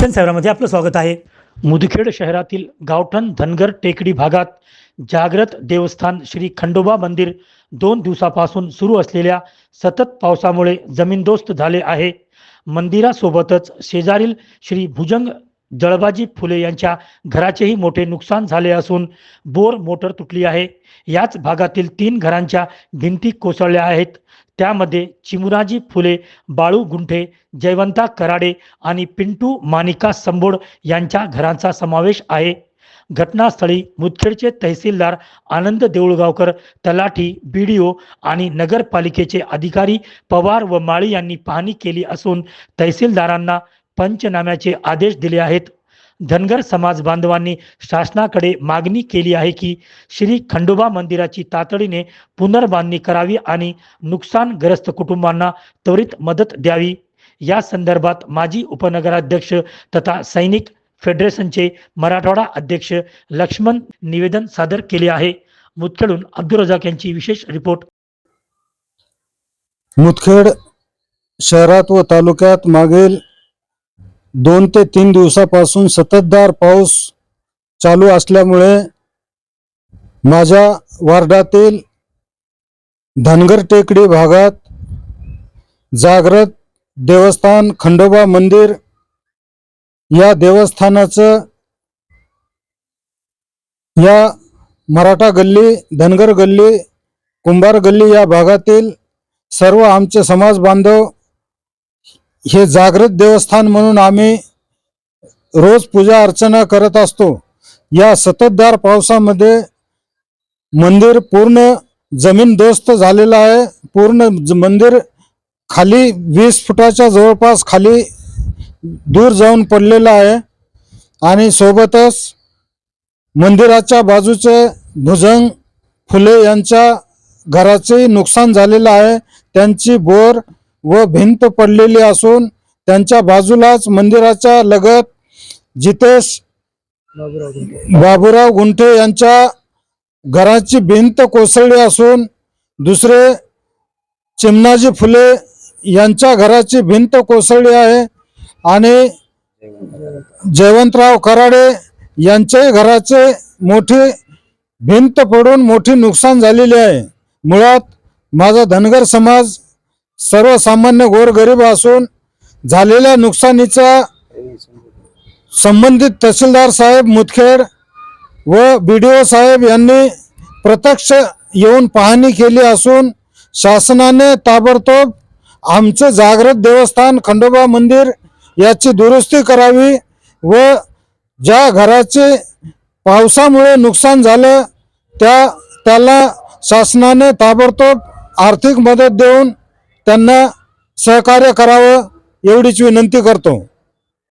जनसेवामध्ये आपलं स्वागत आहे. मुदखेड शहरातील गावठण धनगर टेकडी भागात जागृत देवस्थान श्री खंडोबा मंदिर दोन दिवसापासून सुरू असलेल्या सतत पावसामुळे जमीनदोस्त झाले आहे. मंदिरासोबतच शेजारील श्री भुजंग जळबाजी फुले यांच्या घराचेही मोठे नुकसान झाले असून बोर मोटर तुटली आहे. याच भागातील तीन घरांच्या भिंती कोसळल्या आहेत. त्यामध्ये चिमुराजी फुले बाळू गुंठे जयवंता कराडे आणि पिंटू मानिका संबोड यांच्या घरांचा समावेश आहे. घटनास्थळी मुदखेडचे तहसीलदार आनंद देऊळगावकर तलाठी बीडीओ आणि नगरपालिकेचे अधिकारी पवार व माळी यांनी पाहणी केली असून तहसीलदारांना पंचनाम्याचे आदेश दिले आहेत. धनगर समाज बांधवांनी शासनाकडे मागणी केली आहे की श्री खंडोबा मंदिराची तातडीने पुनर्बांधणी करावी आणि नुकसानग्रस्त कुटुंबांना त्वरित मदत द्यावी. या संदर्भात माजी उपनगराध्यक्ष तथा सैनिक फेडरेशनचे मराठवाडा अध्यक्ष लक्ष्मण निवेदन सादर केले आहे. मुतखेडून अब्दुल रजाक यांची विशेष रिपोर्ट. मुतखेड शहरात व तालुक्यात मागील दोन ते तीन दिवसापासून सततधार पाऊस चालू असल्यामुळे माझ्या वार्डातील धनगर टेकडी भागात जागृत देवस्थान खंडोबा मंदिर या देवस्थानाचं या मराठा गल्ली धनगर गल्ली कुंभार गल्ली या भागातील सर्व आमचे समाज बांधव हे जागृत देवस्थान म्हणून आम्ही रोज पूजा अर्चना करत असतो. या सततधार पावसामध्ये मंदिर पूर्ण जमीनदोस्त झालेलं आहे. पूर्ण ज- मंदिर खाली वीस फुटाच्या जवळपास खाली दूर जाऊन पडलेलं आहे. आणि सोबतच मंदिराच्या बाजूचे भुजंग फुले यांच्या घराचे नुकसान झालेलं आहे. त्यांची बोर व भिंत पडलेली असून त्यांच्या बाजूलाच मंदिराच्या लगत जितेश बाबूराव गुंठे यांच्या घराची भिंत कोसळली असून दुसरे चिमणाजी फुले यांच्या घराची भिंत कोसळली आहे आणि जयवंतराव कराडे यांच्याही घराचे मोठी भिंत पडून मोठी नुकसान झालेली आहे. मुळात माझा धनगर समाज सर्वसामान्य गोरगरीब असून झालेल्या नुकसानीचा संबंधित तहसीलदार साहेब मुदखेड व बी डी ओ साहेब यांनी प्रत्यक्ष येऊन पाहणी केली असून शासनाने ताबडतोब आमचं जागृत देवस्थान खंडोबा मंदिर याची दुरुस्ती करावी व ज्या घराचे पावसामुळे नुकसान झालं त्या त्याला शासनाने ताबडतोब आर्थिक मदत देऊन त्यांना सहकार्य करावं एवढीच विनंती करतो.